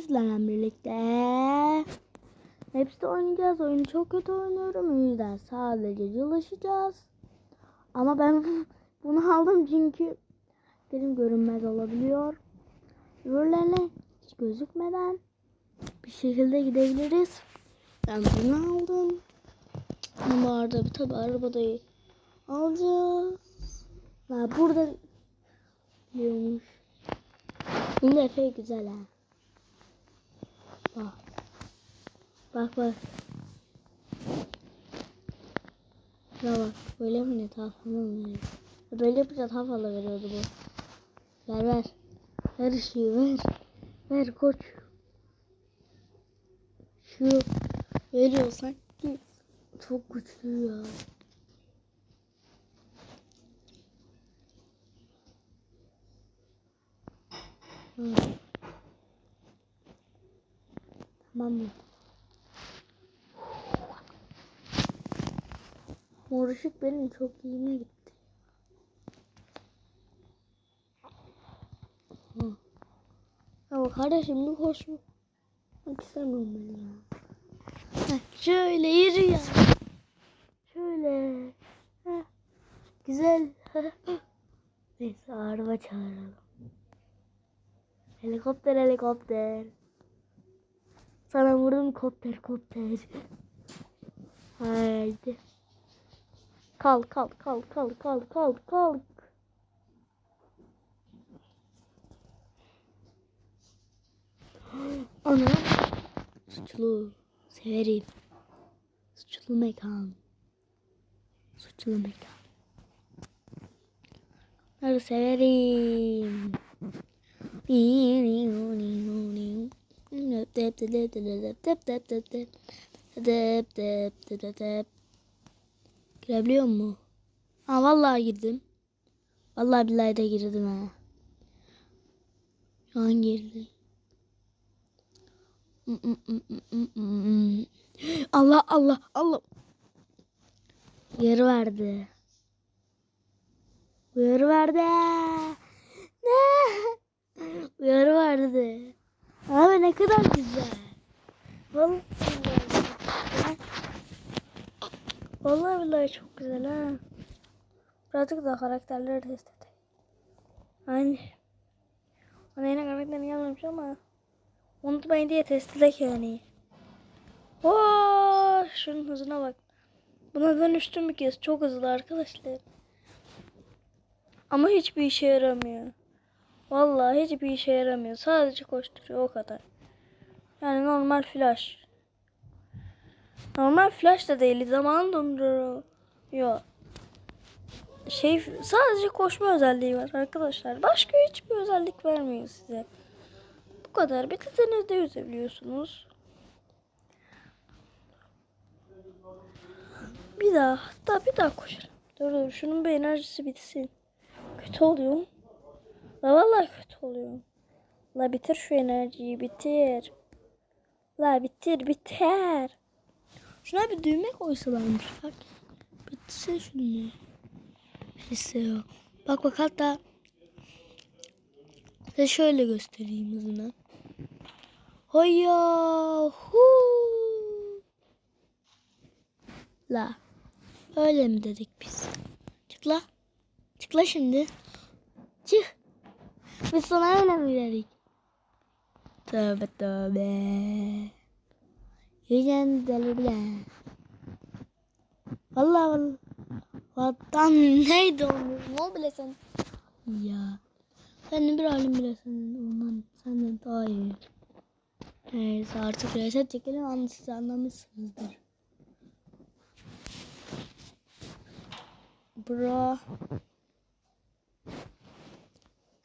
sizlerle birlikte. Hepsi oynayacağız. Oyunu çok kötü oynuyorum. O yüzden sadece çalışacağız. Ama ben bunu aldım çünkü benim görünmez olabiliyor. Öbürlerine hiç gözükmeden bir şekilde gidebiliriz. Ben bunu aldım. Ama arada bir tabi arabadayı alacağız. Ha, burada diyormuş. Bunun efeği güzel ha. Bak. Bak bak. Ya bak böyle mi ne daha falan veriyor. Böyle yapınca daha fazla veriyordu bu. Ver ver. Ver ışığı ver. Ver koç. Şu veriyor sanki çok güçlü ya. Hı. Tamam mı? Mor ışık benim çok iyime gitti. Hı. Ama kardeşim bu hoş mu? Bak istemiyorum ben ya. Şöyle yürü ya. Şöyle. Güzel. Neyse araba çağıralım. Helikopter helikopter. Sana vurdum kopter kopter. Haydi. Kalk kalk kalk kalk kalk kalk kalk. Ana. Suçlu. Severim. Suçlu mekan. Suçlu mekan. Bunları severim. Girebiliyor mu? Ha vallahi girdim. Vallahi billahi de girdim ha. Şu an girdim. Allah Allah Allah. Uyarı verdi. Uyarı verdi. Ne? Uyarı verdi. Abi ne kadar güzel. Vallahi billahi. Vallahi billahi çok güzel ha. Birazcık daha karakterleri test edelim. Aynı. Bana yine karakterini yazmamış ama unutmayın diye test edek yani. Oo, şunun hızına bak. Buna dönüştüm bir kez. Çok hızlı arkadaşlar. Ama hiçbir işe yaramıyor. Vallahi hiçbir işe yaramıyor. Sadece koşturuyor o kadar. Yani normal flash. Normal flash da değil. Zaman donduruyor. Şey sadece koşma özelliği var arkadaşlar. Başka hiçbir özellik vermiyor size. Bu kadar. Bir de denizde yüzebiliyorsunuz. Bir daha. Hatta bir daha koşarım. Dur dur. Şunun bir enerjisi bitsin. Kötü oluyor. La vallahi kötü oluyor. La bitir şu enerjiyi bitir. La bitir bitir. Şuna bir düğme koysalarmış bak. Bitse şunu. Bitse yok. Bak bak hatta size şöyle göstereyim hızını. Hoya hu. La. Öyle mi dedik biz? Çık la. Çık la şimdi. Çık. Biz sana öyle mi dedik? Tövbe tövbe. Yücen deli bile. Vallahi vallahi. Vatan neydi onu? Ne bile sen? Ya. Sen bir halim bile sen ondan senden daha iyi. Neyse artık reset çekelim anı siz anlamışsınızdır. Bro.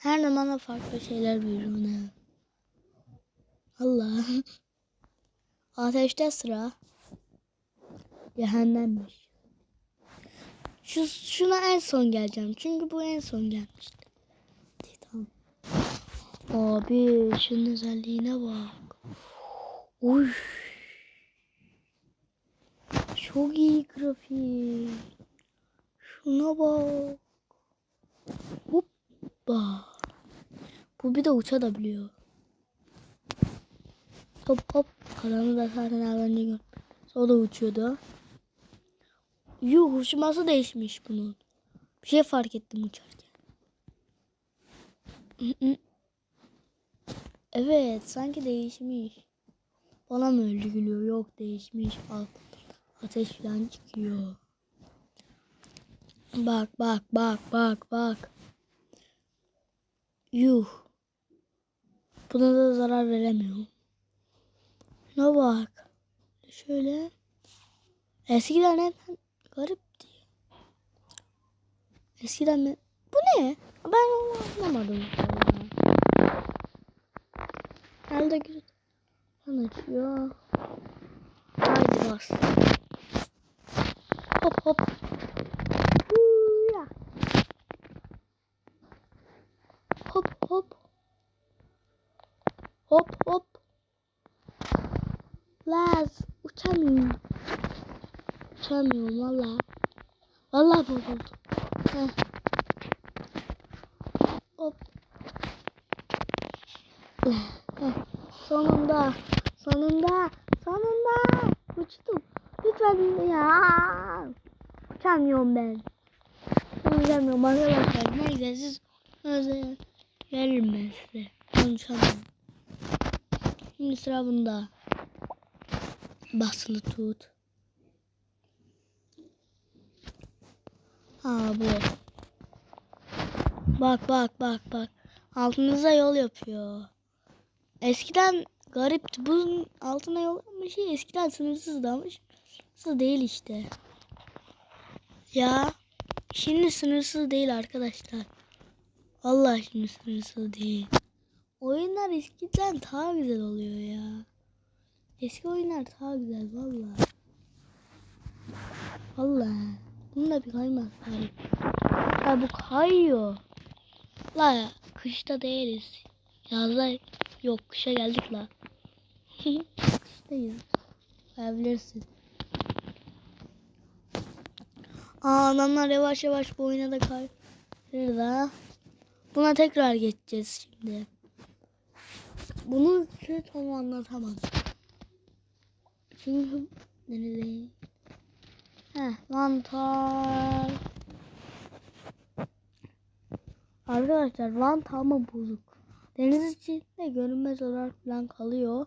Her zamana farklı şeyler veriyor ne? Allah. Ateşte sıra. Cehennemmiş. Şu, şuna en son geleceğim. Çünkü bu en son gelmişti. Tamam. Abi şunun özelliğine bak. Uy. Çok iyi grafik. Şuna bak. Hoppa. Bu bir de uçabiliyor. Hop hop. Karanı da zaten az önce gördüm. O da uçuyordu. Yuh uçması değişmiş bunun. Bir şey fark ettim uçarken. Evet sanki değişmiş. Bana mı öyle gülüyor? Yok değişmiş. Alt, ateş falan çıkıyor. Bak bak bak bak bak. Yuh. Buna da zarar veremiyorum. Ne bak. Şöyle. Eskiden hep garipti. Eskiden ben... Bu ne? Ben onu anlamadım. Herhalde güzel. Kan açıyor. Haydi bas. Hop hop. Huya. Hop hop. Hop hop. Laz uçamıyorum. Uçamıyorum valla. Valla bozuldum. Heh. Hop. Sonunda. Sonunda. Sonunda. Uçtum. Lütfen ya. Uçamıyorum ben. Uçamıyorum arkadaşlar. Neyse siz özel veririm ben size. Uçamıyorum. Şimdi sıra bunda. Basılı tut. Ha bu. Bak bak bak bak. Altınıza yol yapıyor. Eskiden garipti. Bunun altına yol yapmış şey eskiden sınırsızdı ama sınırsız değil işte. Ya şimdi sınırsız değil arkadaşlar. Vallahi şimdi sınırsız değil. Oyunlar eskiden daha güzel oluyor ya. Eski oyunlar daha güzel vallahi. Vallahi. Bunda bir kaymaz bari. Ya bu kayıyor. La kışta değiliz. Yazda yok kışa geldik la. Kıştayız. Kayabilirsin. Aa adamlar yavaş yavaş bu oyuna da kayır da. Buna tekrar geçeceğiz şimdi. Bunu şu tam anlatamam. Çünkü nerede? Heh, mantar. Arkadaşlar mantar mı bozuk? Deniz içinde görünmez olarak falan kalıyor.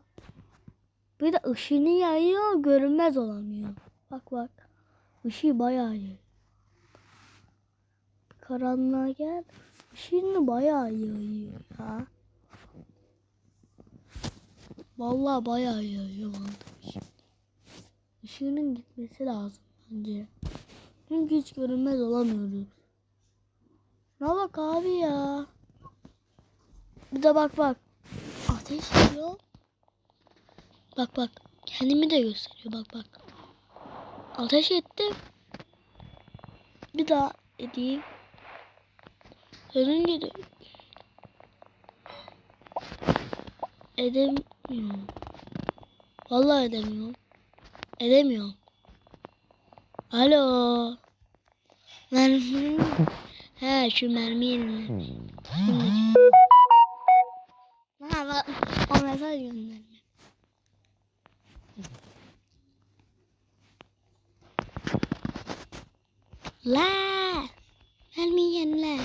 Bir de ışını yayıyor, görünmez olamıyor. Bak bak. Işığı bayağı yayıyor. Karanlığa gel. Işığını bayağı yayıyor ya. Vallahi bayağı yayıyor mantar. Işığının gitmesi lazım bence. Çünkü hiç görünmez olamıyoruz. Ne bak abi ya. Bir de bak bak. Ateş ediyor. Bak bak. Kendimi de gösteriyor bak bak. Ateş ettim. Bir daha edeyim. Önünce de edemiyorum. Vallahi edemiyorum. Edemiyorum. Alo. Mermi. He şu mermi yerine. Ha bak. O mesaj gönderme. La. Mermi yenile.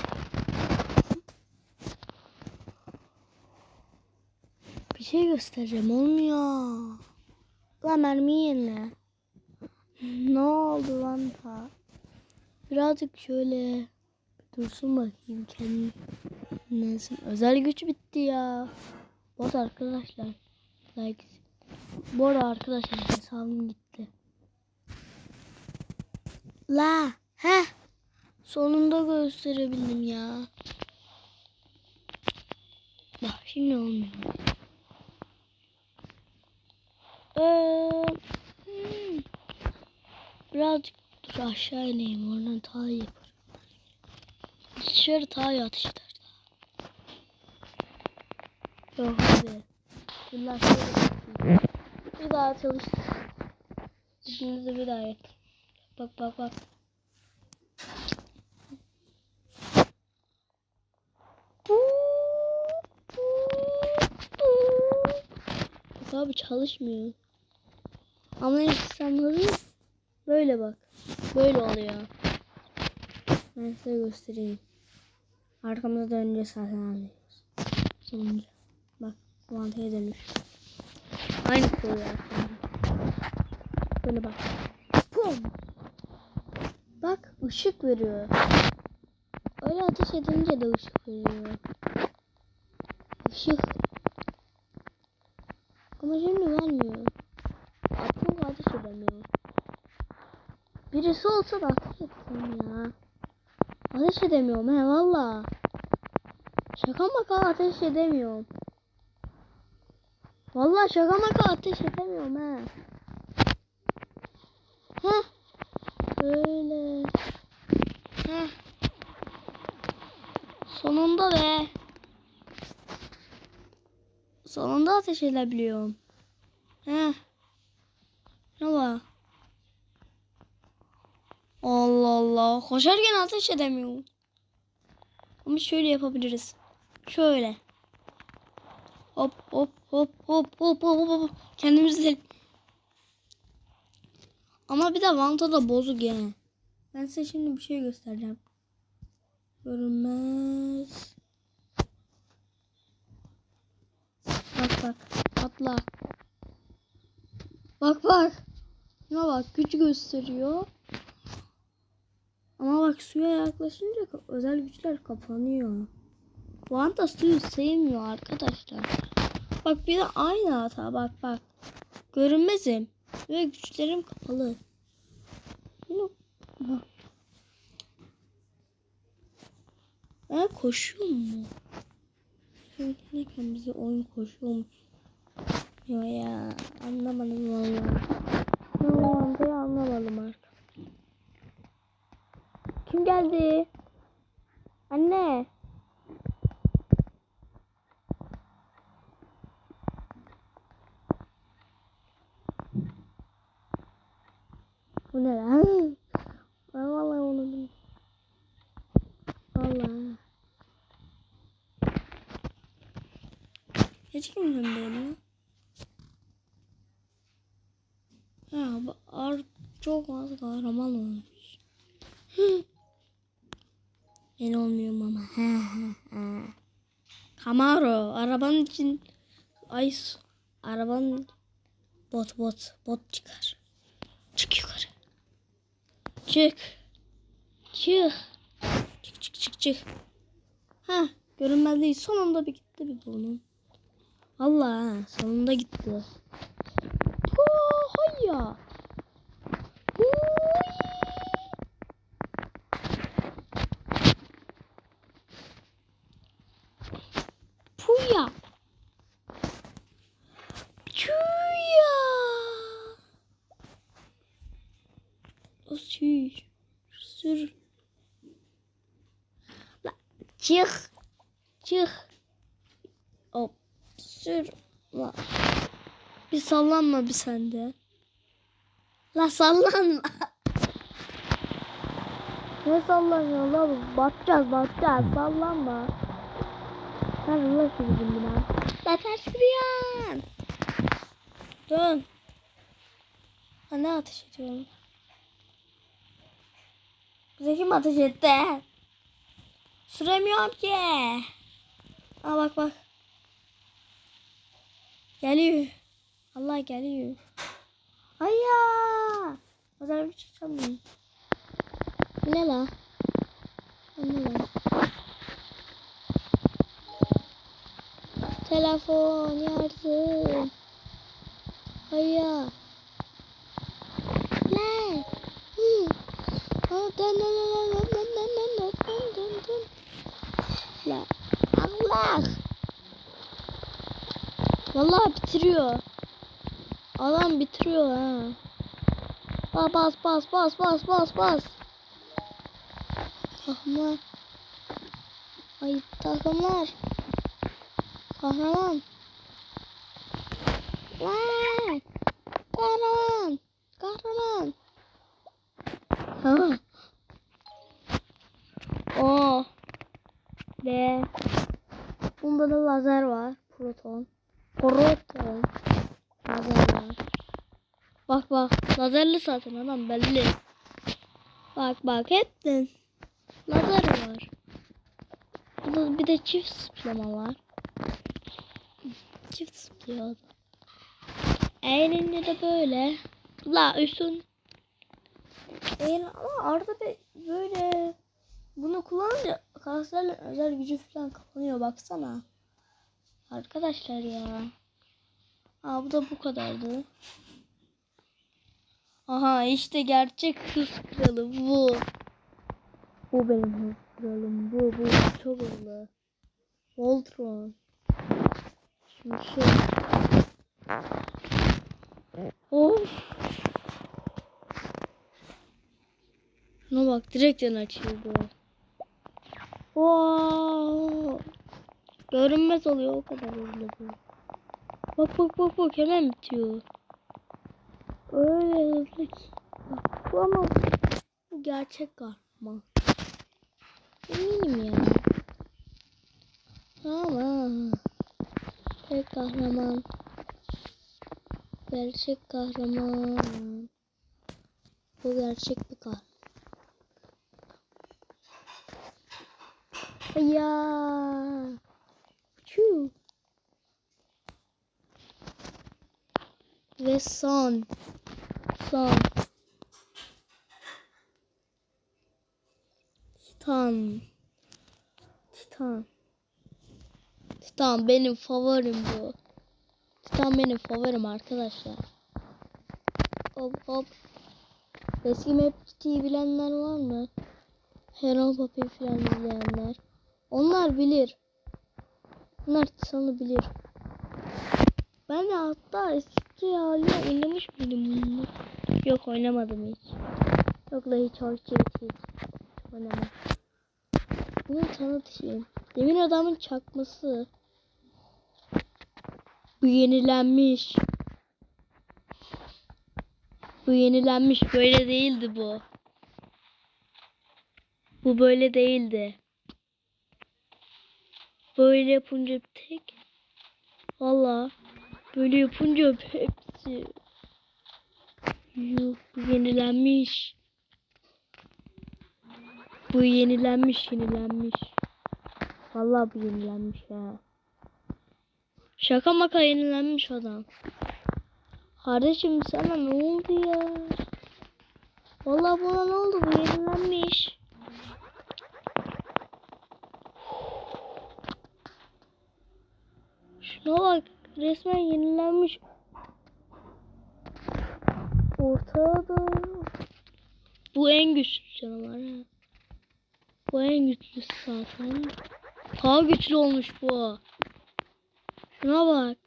Şey göstereceğim olmuyor. La mermi yenile. Ne oldu lan ta? Birazcık şöyle dursun bakayım kendine. Özel güç bitti ya. Bot arkadaşlar. Like. Bu arada arkadaşlar hesabım gitti. La. He. Sonunda gösterebildim ya. Bak şimdi olmuyor. Ee, hmm. Birazcık dur aşağı ineyim oradan iyi yaparım. Dışarı atış eder. Yok hadi. Bunlar Bir daha çalış. İkinizi bir daha yap. Bak bak bak. Abi çalışmıyor. Ama sistemleri böyle bak. Böyle oluyor. Ben size göstereyim. Arkamıza dönünce zaten anlıyoruz. Sonunca. Bak mantıya dönüş. Aynı oluyor arkamda. Böyle bak. Pum. Bak ışık veriyor. Öyle ateş edince de ışık veriyor. Işık. Şimdi vermiyor. Çünkü ateş edemiyor. Birisi olsa da etsem ya. Ateş edemiyorum he valla. Şaka maka ateş edemiyorum. Valla şaka maka ateş edemiyorum he. Heh. Böyle. Heh. Sonunda be. Sonunda ateş edebiliyorum. Heh. Ne var? Allah Allah. Koşarken ateş edemiyorum. Ama şöyle yapabiliriz. Şöyle. Hop hop hop hop hop hop hop. Kendimizi Ama bir de vanta da bozuk yani. Ben size şimdi bir şey göstereceğim. Görünmez. Bak bak. Atla. Bak bak. Şuna bak güç gösteriyor. Ama bak suya yaklaşınca özel güçler kapanıyor. Vanta suyu sevmiyor arkadaşlar. Bak bir de aynı hata bak bak. Görünmezim ve güçlerim kapalı. Ben koşuyor mu? Şöyleyken bize oyun koşuyor mu? Ya ya anlamadım vallahi. Ben o mantayı anlamadım artık. Kim geldi? Anne. Bu ne lan? Ben vallahi bilmiyorum. Vallahi. Hiç kimden böyle? Ha, bu ar az kahraman olmuş. Ben olmuyorum ama. Ha, ha, ha. Camaro arabanın için ay arabanın bot bot bot çıkar. Çık yukarı. Çık. Çık. Çık çık çık çık. Ha görünmez değil. Sonunda bir gitti bir bunun. Allah ha, sonunda gitti. Oh, hayya. Puya. Puya. Sür. Sür. La, çık. Çık. Hop. Sür. La. Bir sallanma bir sende. La sallanma. ne sallanıyor la? Batacağız batacağız sallanma. Sen la şu bizim bina. La ters gidiyorsun. Dön. Ha ne ateş ediyorum? Bize kim ateş etti? Süremiyorum ki. Aa bak bak. Geliyor. Allah geliyor. Hayya. Pazar bir çıkamıyorum. Ne la? Ne la? Telefon yardım. Hayya. Ne? Hı. Aa, dön dön dön dön dön dön dön dön dön dön. La. Allah. Vallahi bitiriyor. Adam bitiriyor ha. Bas bas bas bas bas bas bas. Takımlar. Ay takımlar. Kahraman. Vay. Kahraman. Kahraman. Ha. O. Ve bunda da lazer var. Proton. Proton. Bak bak. Lazerli zaten adam belli. Bak bak ettin. Lazer var. Burada bir de çift zıplama var. Zıplıyor. Elinde de böyle. La üstün. El, ama arada bir böyle bunu kullanınca karakterlerin özel gücü falan kapanıyor baksana. Arkadaşlar ya. Aa bu da bu kadardı. Aha işte gerçek hız kralı bu. Bu benim hız kralım. Bu bu çok hızlı. Voltron. Şimdi şu. Of. Şuna bak direkten açıldı. Wow. Görünmez oluyor o kadar hızlı bu. Bak bak bak bak hemen bitiyor. Öyle hızlı ki. Bu ama bu gerçek kahraman. Eminim ya. Ama gerçek kahraman. Gerçek kahraman. Bu gerçek bir kahraman. Ya. Çu. Ve son. Son. Titan. Titan. Titan benim favorim bu. Titan benim favorim arkadaşlar. Hop hop. Eski Map GT'yi bilenler var mı? Heron Papi falan izleyenler. Onlar bilir. Onlar Titan'ı bilir. Ben de hatta eski haline oynamış mıydım bunu? Yok oynamadım hiç. Yok la hiç hoş hiç hiç. Oynamam. Bunu tanıtayım. Demir adamın çakması. Bu yenilenmiş. Bu yenilenmiş. Böyle değildi bu. Bu böyle değildi. Böyle yapınca tek. Valla. Böyle yapınca hepsi. Yuh bu yenilenmiş. Bu yenilenmiş yenilenmiş. Vallahi bu yenilenmiş ha. Şaka maka yenilenmiş adam. Kardeşim sana ne oldu ya? Vallahi bana ne oldu bu yenilenmiş. Şuna bak resmen yenilenmiş. Ortada. Bu en güçlü canavar ha. Bu en güçlü zaten. Daha güçlü olmuş bu. Şuna bak.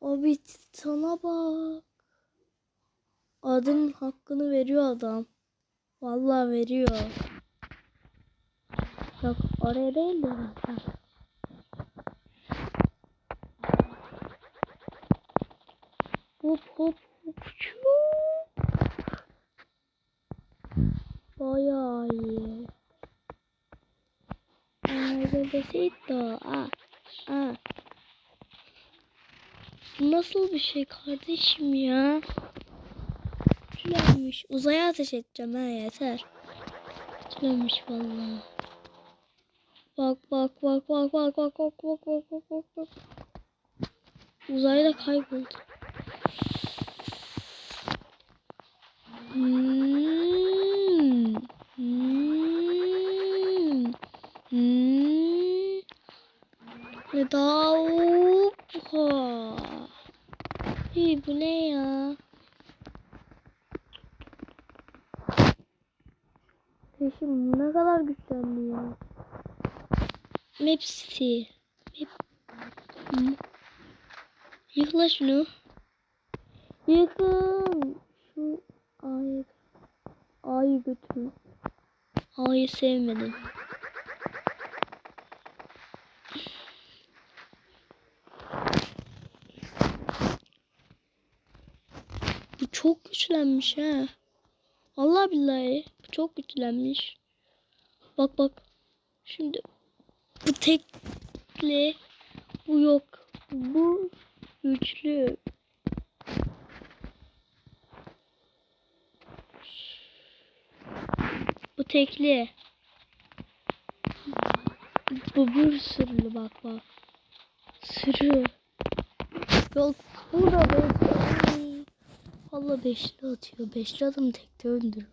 Abi sana bak. Adın hakkını veriyor adam. Vallahi veriyor. Yok oraya değil de. Hop hop hop. Bayağı iyi. Bebecito. Aa, aa. Nasıl bir şey kardeşim ya? Güzelmiş. Uzaya ateş edeceğim ha yeter. Güzelmiş vallahi. Bak bak bak bak bak bak bak bak bak bak bak bak. Uzayda kayboldu. Hmm. Hmm. Hmm. Oha. İyi bu ne ya? Peşim ne kadar güçlendi ya. Mepsi. Mep. Yıkla şunu. Yıkın. Şu A'yı. A'yı götürün. A'yı sevmedim. çok güçlenmiş ha. Allah billahi çok güçlenmiş. Bak bak. Şimdi bu tekli bu yok. Bu güçlü. Bu tekli. Bu bir sırlı bak bak. Sürü. Yok burada da Valla beşli atıyor. Beşli adam tekte öldürür.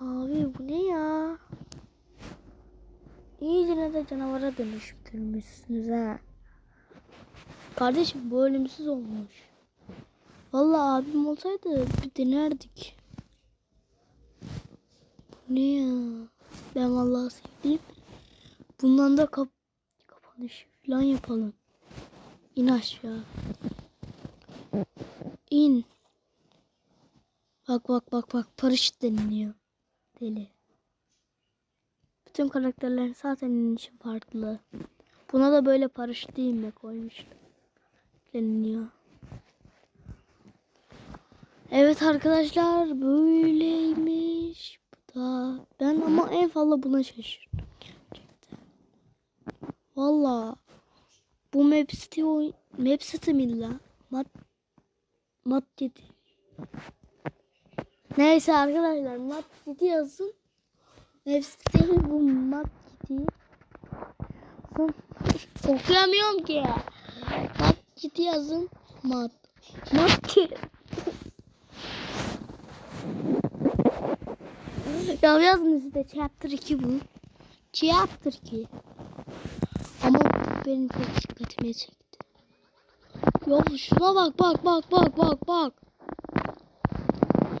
Abi bu ne ya? İyice de canavara dönüştürmüşsünüz ha. Kardeşim bu ölümsüz olmuş. Vallahi abim olsaydı bir denerdik. Bu ne ya? Ben vallahi sevdim. Bundan da kap kapanış falan yapalım. İn aşağı. İn. Bak bak bak bak paraşüt deniliyor. Deli. Bütün karakterlerin zaten inişi farklı. Buna da böyle paraşüt değil mi koymuşlar. Deniliyor. Evet arkadaşlar böyleymiş. Bu da. Ben ama en fazla buna şaşırdım. Gerçekten. Valla. Bu map city oy map city mi la? Mat Mat city. Neyse arkadaşlar Mat city yazın. Map city değil bu Mat city. Okuyamıyorum ki ya. Mat city yazın. Mat. Mat city. Ya yazın işte chapter 2 bu. Chapter 2. Benim çok dikkatimi çekti. Ya şuna bak bak bak bak bak bak.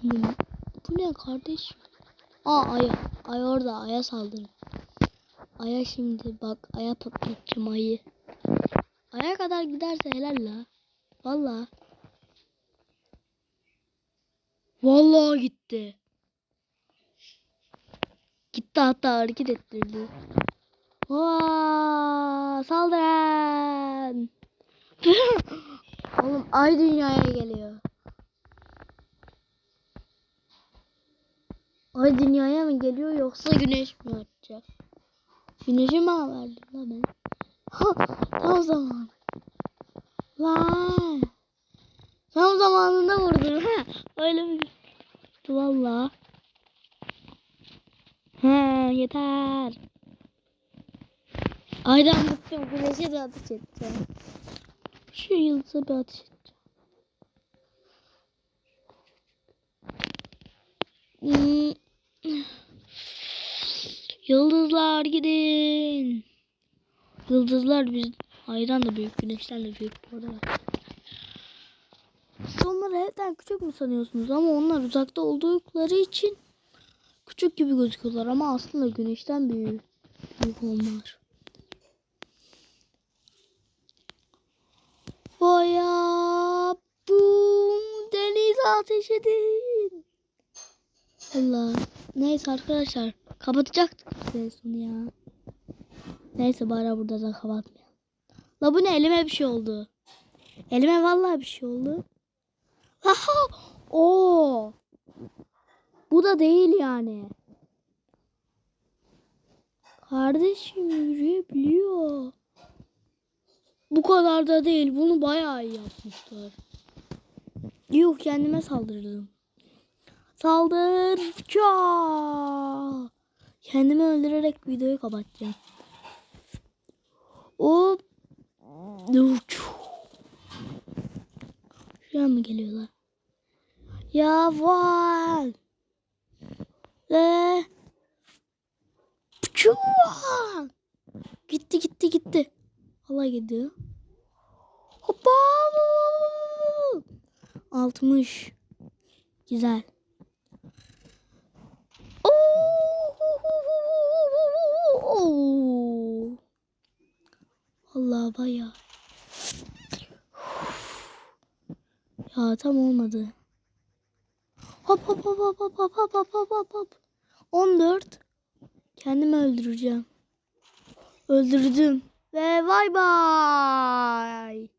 Bu, bu ne kardeşim? Aa aya. Ay orada aya saldırın. Aya şimdi bak aya patlatacağım ayı. Aya kadar giderse helal la. Valla. Vallahi gitti. Gitti hatta hareket ettirdi. Vaa, saldıran. Oğlum ay dünyaya geliyor. Ay dünyaya mı geliyor yoksa güneş mi atacak? Güneşi mi verdim lan ben? Ha, tam zaman. Vay. Tam zamanında vurdum ha. Öyle mi? Valla. He yeter. Aydan bıktım. Güneşe de ateş edeceğim. Şu yıldıza bir ateş edeceğim. Hmm. Yıldızlar gidin. Yıldızlar biz aydan da büyük, güneşten de büyük bu arada. Siz onları hepten küçük mü sanıyorsunuz ama onlar uzakta oldukları için küçük gibi gözüküyorlar ama aslında güneşten büyük. Büyük onlar. Oya bum denize ateş edin. Allah. Neyse arkadaşlar kapatacaktık en sonu ya. Neyse bari burada da kapatmayalım. La bu ne elime bir şey oldu. Elime vallahi bir şey oldu. Aha! Oo! Bu da değil yani. Kardeşim yürüyebiliyor. Bu kadar da değil. Bunu bayağı iyi yapmışlar. Yok kendime saldırdım. Saldır. Ça. Kendimi öldürerek videoyu kapatacağım. Hop. Şuraya mı geliyorlar? Ya var. Ve! Gitti gitti gitti. Allah gidiyor. Hoppa! 60. Güzel. Allah bayağı. Ya tam olmadı. Hop hop hop hop hop hop hop hop hop hop. 14. Kendimi öldüreceğim. Öldürdüm. Ve bay bay.